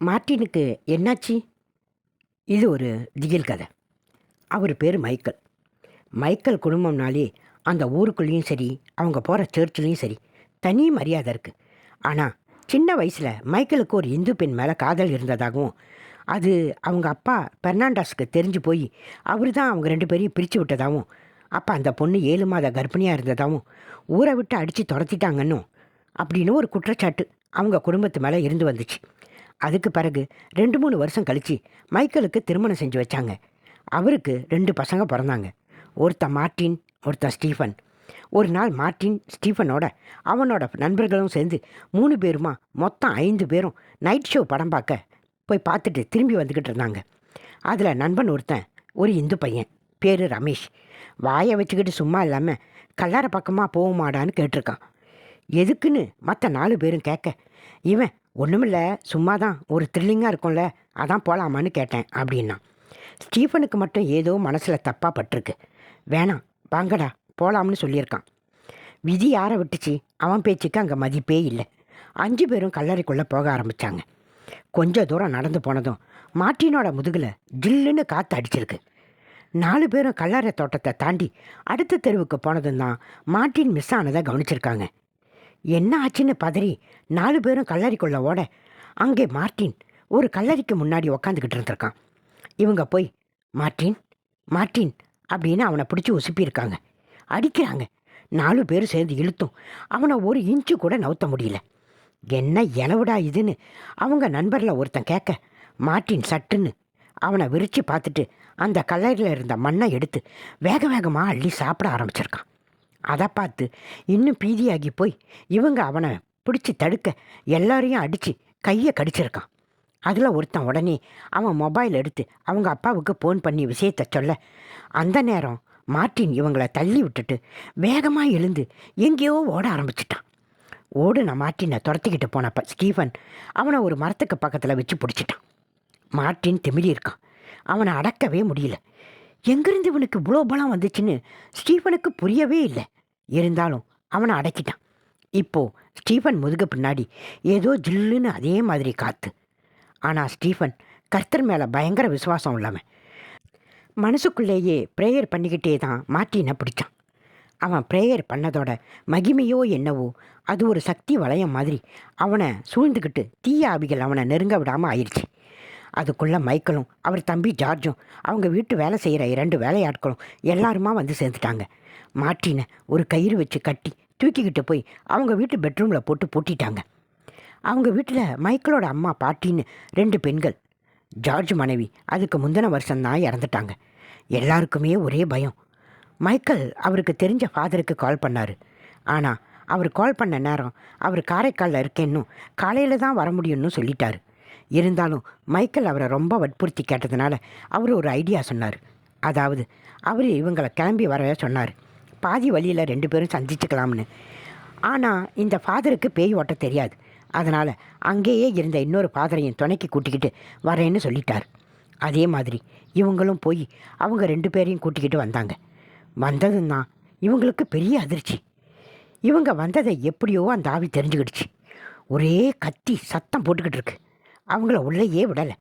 மார்ட்டினுக்கு என்னாச்சு? இது ஒரு திகில் கதை. அவர் பேர் மைக்கேல். மைக்கேல் குடும்பம்னாலே அந்த ஊருக்குள்ளேயும் சரி அவங்க போகிற சர்ச்சிலையும் சரி தனி மரியாதை இருக்குது ஆனால் சின்ன வயசில் மைக்கேலுக்கு ஒரு இந்து பெண் மேலே காதல் இருந்ததாகவும் அது அவங்க அப்பா பெர்னாண்டாஸ்க்கு தெரிஞ்சு போய் அவர் தான் அவங்க ரெண்டு பேரையும் பிரித்து விட்டதாகவும் அப்போ அந்த பொண்ணு ஏழு மாத கர்ப்பிணியாக இருந்ததாகவும் ஊரை விட்டு அடித்து துரத்திட்டாங்கன்னும் அப்படின்னு ஒரு குற்றச்சாட்டு அவங்க குடும்பத்து மேலே இருந்து வந்துச்சு. அதுக்கு பிறகு ரெண்டு மூணு வருஷம் கழித்து மைக்கேலுக்கு திருமணம் செஞ்சு வச்சாங்க. அவருக்கு ரெண்டு பசங்க பிறந்தாங்க. ஒருத்தன் மார்ட்டின் ஒருத்தன் ஸ்டீஃபன். ஒரு நாள் மார்ட்டின் ஸ்டீஃபனோட அவனோட நண்பர்களும் சேர்ந்து மூணு பேருமா மொத்தம் ஐந்து பேரும் நைட் ஷோ படம் பார்க்க போய் பார்த்துட்டு திரும்பி வந்துக்கிட்டு இருந்தாங்க. அதில் நண்பன் ஒருத்தன் ஒரு இந்து பையன் பேர் ரமேஷ். வாயை வச்சுக்கிட்டு சும்மா இல்லாமல் கல்லார பக்கமாக போகுமாடான்னு கேட்டிருக்கான். எதுக்குன்னு மற்ற நாலு பேரும் கேட்க. இவன் ஒன்றுமில்ல சும்மா தான் ஒரு த்ரில்லிங்காக இருக்கும்ல அதான் போகலாமான்னு கேட்டேன் அப்படின்னா. ஸ்டீஃபனுக்கு மட்டும் ஏதோ மனசில் தப்பாக பட்டிருக்கு. வேணாம் வாங்கடா போகலாம்னு சொல்லியிருக்கான். விதி யாரை விட்டுச்சு? அவன் பேச்சுக்கு அங்கே மதிப்பே இல்லை. அஞ்சு பேரும் கல்லறைக்குள்ளே போக ஆரம்பித்தாங்க கொஞ்ச தூரம் நடந்து போனதும் மார்ட்டினோட முதுகில் ஜில்லுன்னு காற்று அடிச்சிருக்கு. நாலு பேரும் கல்லறை தோட்டத்தை தாண்டி அடுத்த தெருவுக்கு போனதும் தான் மார்ட்டின் மிஸ் ஆனதை கவனிச்சிருக்காங்க. என்ன ஆச்சுன்னு பதறி நாலு பேரும் கல்லறிக்குள்ள ஓட அங்கே மார்ட்டின் ஒரு கல்லறைக்கு முன்னாடி உக்காந்துக்கிட்டு இருந்திருக்கான். இவங்க போய் மார்ட்டின் மார்ட்டின் அப்படின்னு அவனை பிடிச்சி உசுப்பியிருக்காங்க. அடிக்கிறாங்க. நாலு பேரும் சேர்ந்து இழுத்தும். அவனை ஒரு இன்ச்சு கூட நவுத்த முடியல. என்ன இலவுடா இதுன்னு அவங்க நண்பரில் ஒருத்தன் கேட்க மார்ட்டின் சட்டுன்னு அவனை விரிச்சு பார்த்துட்டு அந்த கல்லறையில் இருந்த மண்ணை எடுத்து வேக வேகமாக அள்ளி சாப்பிட ஆரம்பிச்சிருக்கான். அதை பார்த்து இன்னும் பீதியாகி போய் இவங்க அவனை பிடிச்சி தடுக்க எல்லாரையும் அடித்து கையை கடிச்சிருக்கான். அதில் ஒருத்தன் உடனே அவன் மொபைல் எடுத்து அவங்க அப்பாவுக்கு ஃபோன் பண்ணி விஷயத்த சொல்ல அந்த நேரம் மார்ட்டின் இவங்களை தள்ளி விட்டுட்டு வேகமாக எழுந்து எங்கேயோ ஓட ஆரம்பிச்சிட்டான். ஓடுன மார்ட்டினை துரத்திக்கிட்டு போனப்ப ஸ்டீஃபன் அவனை ஒரு மரத்துக்கு பக்கத்தில் வச்சு பிடிச்சிட்டான். மார்ட்டின் திமிரி இருக்கான். அவனை அடக்கவே முடியல. எங்கிருந்து இவனுக்கு இவ்வளோ பலம் வந்துச்சுன்னு ஸ்டீஃபனுக்கு புரியவே இல்லை. இருந்தாலும் அவனை அடக்கிட்டான். இப்போது ஸ்டீஃபன் முதுக பின்னாடி ஏதோ ஜில்லுன்னு அதே மாதிரி காத்து. ஆனால் ஸ்டீஃபன் கர்த்தர் மேலே பயங்கர விசுவாசம் உள்ளவன். மனசுக்குள்ளேயே ப்ரேயர் பண்ணிக்கிட்டே தான் மார்ட்டினை பிடிச்சான். அவன் ப்ரேயர் பண்ணதோட மகிமையோ என்னவோ அது ஒரு சக்தி வளையம் மாதிரி அவனை சூழ்ந்துக்கிட்டு தீய ஆவிகள் அவனை நெருங்க விடாமல் ஆயிடுச்சு அதுக்குள்ளே மைக்கேலும் அவர் தம்பி ஜார்ஜும் அவங்க வீட்டு வேலை செய்கிற இரண்டு வேலையாட்களும் எல்லாருமா வந்து சேர்ந்துட்டாங்க. மாட்டினை ஒரு கயிறு வச்சு கட்டி தூக்கிக்கிட்டு போய் அவங்க வீட்டு பெட்ரூமில் போட்டு பூட்டிட்டாங்க. அவங்க வீட்டில் மைக்கேலோட அம்மா பாட்டின்னு ரெண்டு பெண்கள். ஜார்ஜ் மனைவி அதுக்கு முந்தின வருஷம்தான் இறந்துட்டாங்க. எல்லாருக்குமே ஒரே பயம். மைக்கேல் அவருக்கு தெரிஞ்ச ஃபாதருக்கு கால் பண்ணார். ஆனால் அவர் கால் பண்ண நேரம் அவர் காரைக்காலில் இருக்கேன்னும் காலையில் தான் வர முடியும்னு சொல்லிட்டாரு. இருந்தாலும் மைக்கேல் அவரை ரொம்ப வற்புறுத்தி கேட்டதுனால அவர் ஒரு ஐடியா சொன்னார். அதாவது அவர் இவங்களை கிளம்பி வர சொன்னார். பாதி வழியில் ரெண்டு பேரும் சந்திச்சுக்கலாம்னு. ஆனால் இந்த ஃபாதருக்கு பேய் ஓட்ட தெரியாது. அதனால் அங்கேயே இருந்த இன்னொரு ஃபாதரையும் துணைக்கு கூட்டிக்கிட்டு வரேன்னு சொல்லிட்டார். அதே மாதிரி இவங்களும் போய் அவங்க ரெண்டு பேரையும் கூட்டிக்கிட்டு வந்தாங்க. வந்ததும் தான் இவங்களுக்கு பெரிய அதிர்ச்சி. இவங்க வந்ததை எப்படியோ அந்த ஆவி தெரிஞ்சுக்கிடுச்சு. ஒரே கத்தி சத்தம் போட்டுக்கிட்டு இருக்கு. அவங்கள உள்ளேயே விடலை.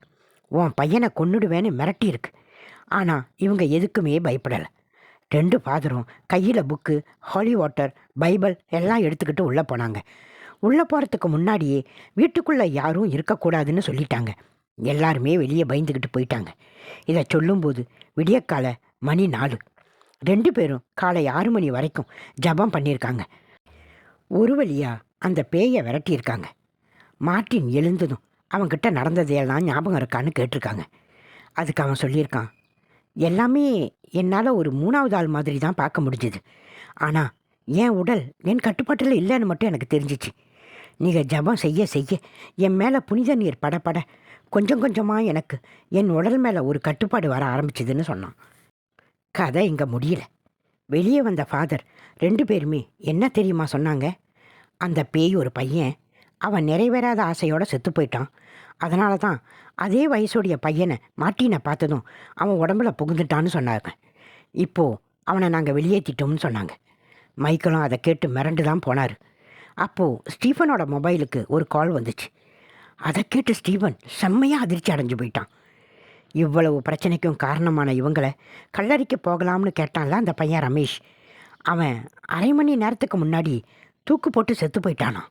உன் பையனை கொன்னுடுவேன்னு மிரட்டியிருக்கு ஆனால் இவங்க எதுக்குமே பயப்படலை. ரெண்டு ஃபாதரும் கையில் புக்கு ஹாலி வாட்டர் பைபிள் எல்லாம் எடுத்துக்கிட்டு உள்ளே போனாங்க. உள்ளே போகிறதுக்கு முன்னாடியே வீட்டுக்குள்ளே யாரும் இருக்கக்கூடாதுன்னு சொல்லிட்டாங்க. எல்லாருமே வெளியே பயந்துக்கிட்டு போயிட்டாங்க. இதை சொல்லும்போது விடியக்கால மணி நாலு. ரெண்டு பேரும் காலை ஆறு மணி வரைக்கும் ஜபம் பண்ணியிருக்காங்க. ஒரு வழியாக அந்த பேயை விரட்டியிருக்காங்க. மார்ட்டின் எழுந்ததும் அவன்கிட்ட நடந்ததையெல்லாம் ஞாபகம் இருக்கான்னு கேட்டிருக்காங்க. அதுக்கு அவன் சொல்லியிருக்கான் எல்லாமே என்னால் ஒரு மூணாவது ஆள் மாதிரி தான் பார்க்க முடிஞ்சுது. ஆனால் என் உடல் என் கட்டுப்பாட்டில் இல்லைன்னு மட்டும் எனக்கு தெரிஞ்சிச்சு. நீங்கள் ஜபம் செய்ய செய்ய என் மேலே புனித நீர் படப்பட கொஞ்சம் கொஞ்சமாக எனக்கு என் உடல் மேலே ஒரு கட்டுப்பாடு வர ஆரம்பிச்சதுன்னு சொன்னான். கதை இங்கே முடியல. வெளியே வந்த ஃபாதர் ரெண்டு பேருமே என்ன தெரியுமா சொன்னாங்க? அந்த பேய் ஒரு பையன் அவன் நிறைவேறாத ஆசையோட செத்து போயிட்டான். அதனால தான் அதே வயசுடைய பையனை மாட்டினை பார்த்ததும் அவன் உடம்புல புகுந்துட்டான்னு சொன்னாங்க. இப்போது அவனை நாங்கள் வெளியேற்றிட்டோம்னு சொன்னாங்க. மைக்கேலும் அதை கேட்டு மிரண்டு தான் போனார். அப்போது ஸ்டீஃபனோட மொபைலுக்கு ஒரு கால் வந்துச்சு. அதை கேட்டு ஸ்டீவன் செம்மையாக அதிர்ச்சி அடைஞ்சு போயிட்டான். இவ்வளவு பிரச்சனைக்கும் காரணமான இவங்களை கல்லறைக்கு போகலாம்னு கேட்டான்ல அந்த பையன் ரமேஷ். அவன் அரை மணி நேரத்துக்கு முன்னாடி தூக்கு போட்டு செத்து போயிட்டானான்